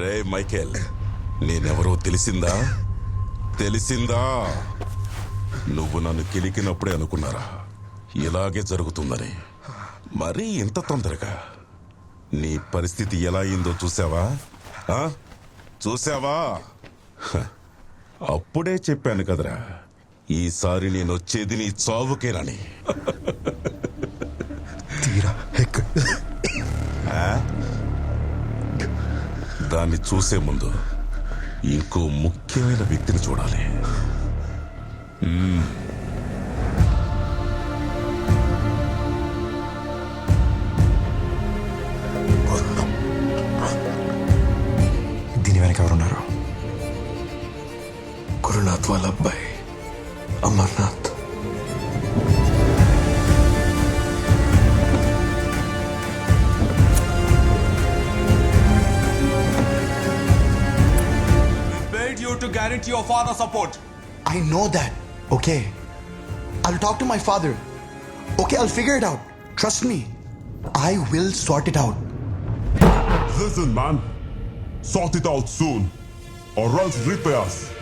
రే Michael నేనెవరో తెలిసిందా? తెలిసిందా? నువ్వు నన్ను కిలికినప్పుడే అనుకున్నారా? ఇలాగే జరుగుతుందని. మరీ ఇంత తొందరగా. నీ పరిస్థితి ఎలా అయిందో చూసావా? ఆ? చూసావా? అప్పుడే చెప్పాను కదరా. ఈసారి నేను వచ్చేది నీ చావుకేనని తీరా. ఎక్కడ దాన్ని చూసే ముందు ఇంకో ముఖ్యమైన వ్యక్తిని చూడాలి. దీని guarantee your father's support. I know that. Okay. I'll talk to my father. Okay, I'll figure it out. Trust me. I will sort it out. Listen, man. Sort it out soon, or else repairs. మూడు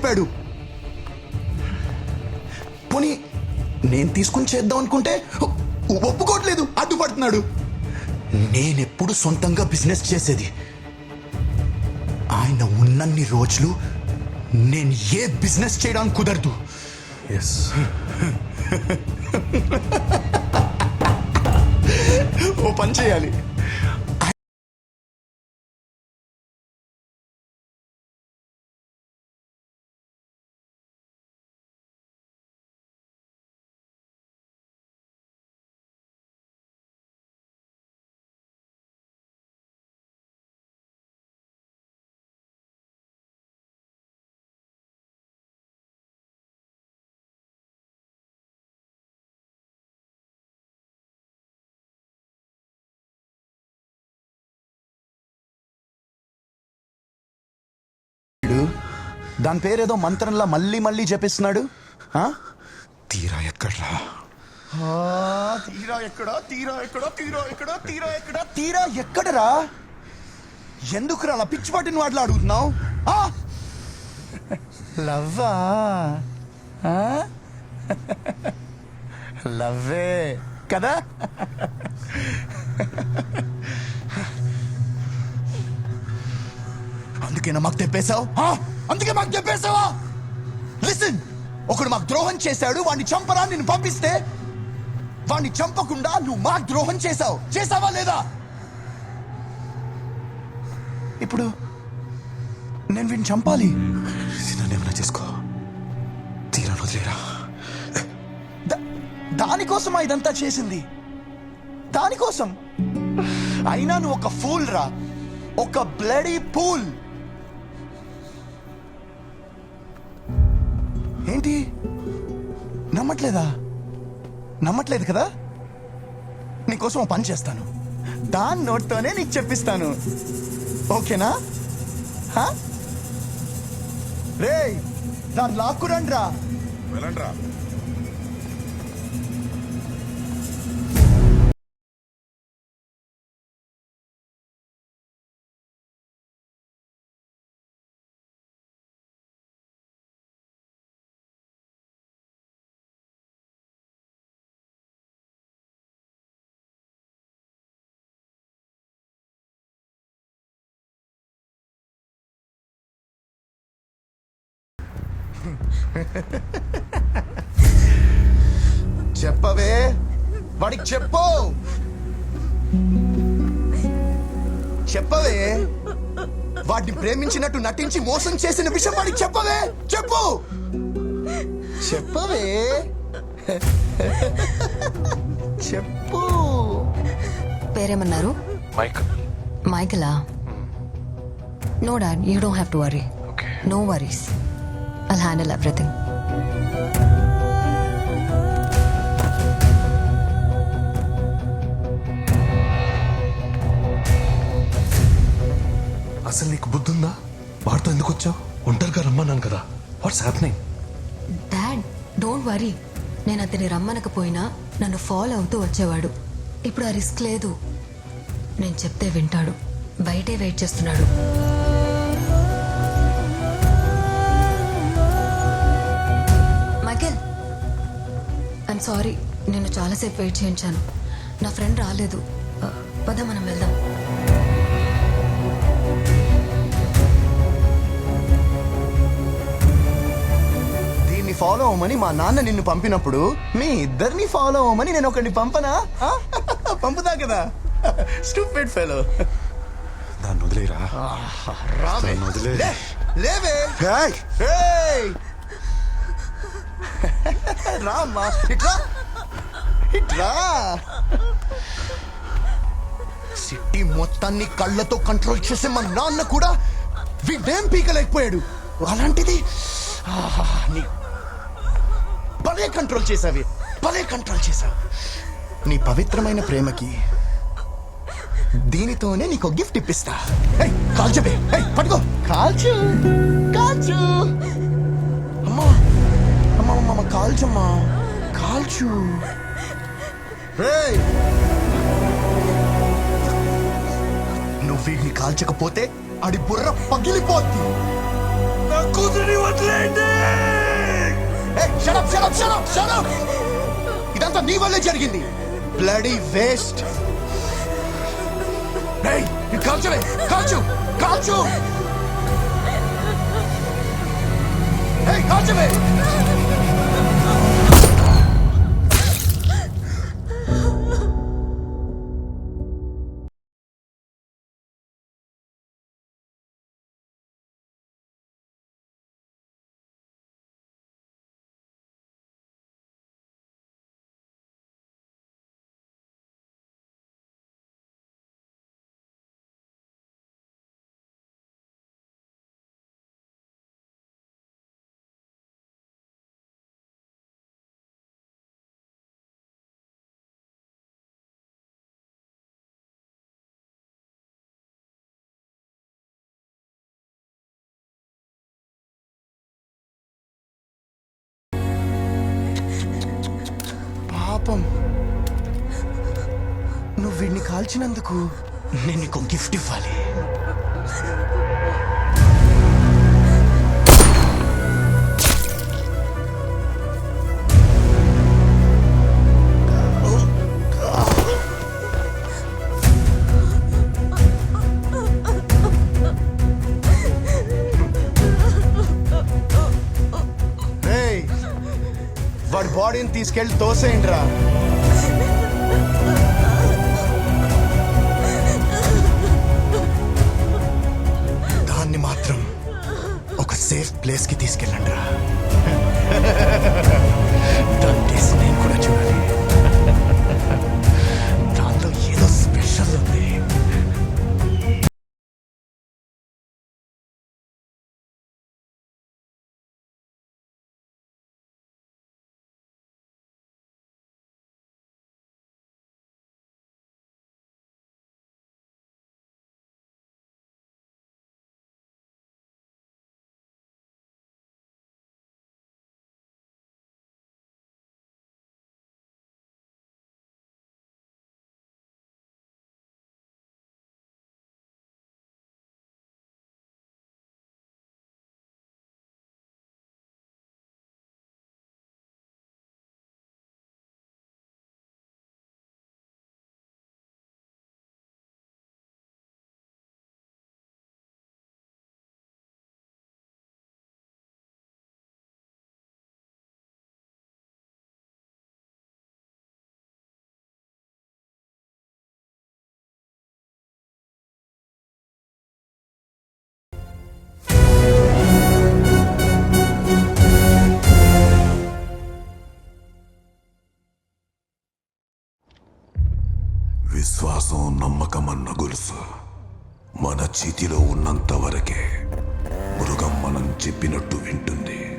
చెప్పాడు. పోనీ నేను తీసుకుని చేద్దాం అనుకుంటే ఒప్పుకోవట్లేదు అడ్డుపడుతున్నాడు. నేనెప్పుడు సొంతంగా బిజినెస్ చేసేది. ఆయన ఉన్నన్ని రోజులు నేను ఏ బిజినెస్ చేయడానికి కుదరదు. ఎస్ ఓ పని చేయాలి. దాని పేరేదో మంత్రంలా మళ్ళీ మళ్ళీ చెప్పిస్తున్నాడు. ఆ? తీరా ఎక్కడ్రా? ఆ, తీరా ఎక్కడా? తీరా ఎక్కడా? తీరా ఎక్కడా? తీరా ఎక్కడా? తీరా ఎక్కడరా? ఎందుకురా అలా పిచ్చి పట్టిన వాటిలో అడుగుతున్నావు? ఆ? లవ్వా? ఆ? లవ్వే. కదా? అందుకేనా మాకు తెప్పేశావు? అందుకే మాకు తెప్పేశావా? లిసన్ ఒకడు మాకు ద్రోహం చేశాడు వాడిని చంపరా నిన్ను పంపిస్తే వాడిని చంపకుండా నువ్వు మాకు ద్రోహం చేశావు. చేసావా లేదా? ఇప్పుడు నేను వీడిని చంపాలి. ఏమైనా చేసుకో. తీరా వదిలేరా. దా- దానికోసమా ఇదంతా చేసింది? దానికోసం? అయినా నువ్వు ఒక ఫూల్ రా. ఒక బ్లడీ పూల్ ఏంటి? నమ్మట్లేదా? నమ్మట్లేదు కదా? నీకోసం పని చేస్తాను. దాని నోట్తోనే నీకు చెప్పిస్తాను. ఓకేనా? రే రేయ్ దాన్ని లాక్కురండి రా వెళ్ళండ్రా. చెప్పవే వాడికి చెప్పు. చెప్పవే వాడిని ప్రేమించినట్టు నటించి మోసం చేసిన విషయం వాడికి చెప్పవే. చెప్పు. చెప్పవే. చెప్పు. పేరేమన్నారు? Mike. మైకలా? No dad you don't have to worry. Okay. No worries. I'll handle everything. అసలు నీకు బుద్ధుందా? వాడితో ఎందుకు వచ్చావు? ఒంటరిగా రమ్మన్నాను కదా. What's happening dad don't worry నేను అతని రమ్మనకపోయినా నన్ను ఫాలో అవుతూ వచ్చేవాడు. ఇప్పుడు ఆ రిస్క్ లేదు. నేను చెప్తే వింటాడు. బయటే వెయిట్ చేస్తున్నాడు. ఐమ్ సారీ నేను చాలాసేపు వెయిట్ చేయించాను. నా ఫ్రెండ్ రాలేదు. పద మనం వెళ్దాం. దీన్ని ఫాలో అవ్వమని మా నాన్న నిన్ను పంపినప్పుడు మీ ఇద్దరిని ఫాలో అవ్వమని నేను ఒకరిని పంపనా? ఆ? పంపుతా కదా. స్టూపిడ్ ఫెలో దాన్ని వదిలేరా? రావే. వదిలే. లే, లేవే. ఏయ్! ఏయ్! రామ్మా ఇట్లా ఇట్లా సిటీ మొత్తాన్ని కళ్ళతో కంట్రోల్ చేసే మా నాన్న కూడా వీడేం పీకలేకపోయాడు. అలాంటిది నీ భలే కంట్రోల్ చేసావి భలే కంట్రోల్ చేసావు నీ పవిత్రమైన ప్రేమకి దీనితోనే నీకు గిఫ్ట్ ఇప్పిస్తా. ఏయ్, పట్టుకో. కాల్చు కాల్చు. కాల్చమ్మా. కాల్చు. నువ్వు వీడిని కాల్చకపోతే అడి బుర్ర పగిలిపోద్ది. నా కూతురిని వదిలేయండి! ఏయ్, shut up, shut ఇదంతా నీ వల్లే జరిగింది. బ్లడీ వేస్ట్ కాల్చలే కాల్చు కాల్చు! Hey, కాల్చవే! పాపం. నువ్వు వీడిని కాల్చినందుకు నేను నీకు గిఫ్ట్ ఇవ్వాలి. తీసుకెళ్ళి తోసేయండి రా దాన్ని మాత్రం ఒక సేఫ్ ప్లేస్కి తీసుకెళ్ళండి రా దాని నేను కూడా చూడాలి. తెలుసు? మన చేతిలో ఉన్నంత వరకే మృగం మనం చెప్పినట్టు వింటుంది.